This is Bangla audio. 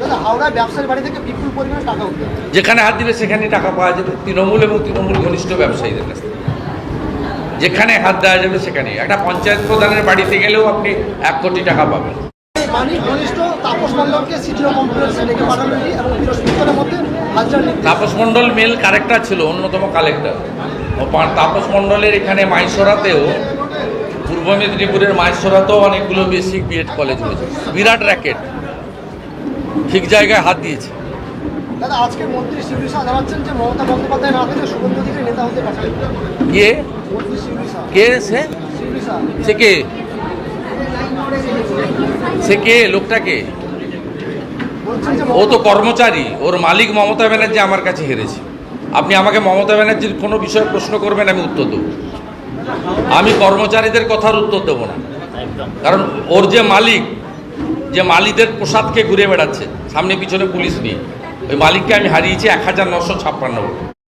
দাদা হাওড়ায় ব্যবসায়ীর বাড়ি থেকে বিপুল পরিমাণে টাকা উঠবে যেখানে হাত দিলে সেখানে টাকা পাওয়া যাবে তৃণমূল এবং তৃণমূল ঘনিষ্ঠ ব্যবসায়ীদের কাছ থেকে। যেখানে হাত দেওয়া যাবে সেখানে একটা পঞ্চায়েত প্রধানের বাড়িতে গেলেও আপনি এক কোটি টাকা পাবেন। তাপস মণ্ডল মেল কালেক্টর ছিল অন্যতম কালেক্টর। তাপস মণ্ডলের এখানে মাইসরাতেও পূর্ব মেদিনীপুরের মাইসরাতেও অনেকগুলো বেসিক বিএড কলেজ হয়েছে। বিরাট র্যাকেট। ঠিক জায়গায় হাত দিয়েছে। দাদা আজকে মন্ত্রী শিবরি জানাচ্ছেন যে মমতা বন্দ্যোপাধ্যায় না থেকে শুভেন্দু অধিকারী নেতা হতে পারবেন কে? মন্ত্রী কে সে? সে কে? সে কে? লোকটা কে ও তো কর্মচারী। ওর মালিক মমতা ব্যানার্জি আমার কাছে হেরেছে। আপনি আমাকে মমতা ব্যানার্জির কোনো বিষয়ে প্রশ্ন করবেন আমি উত্তর দেবো। আমি কর্মচারীদের কথার উত্তর দেবো না। কারণ ওর যে মালিক যে মালিকদের প্রসাদকে ঘুরে বেড়াচ্ছে। সামনে পিছনে পুলিশ নিয়ে ওই মালিককে আমি হারিয়েছি এক হাজার নশো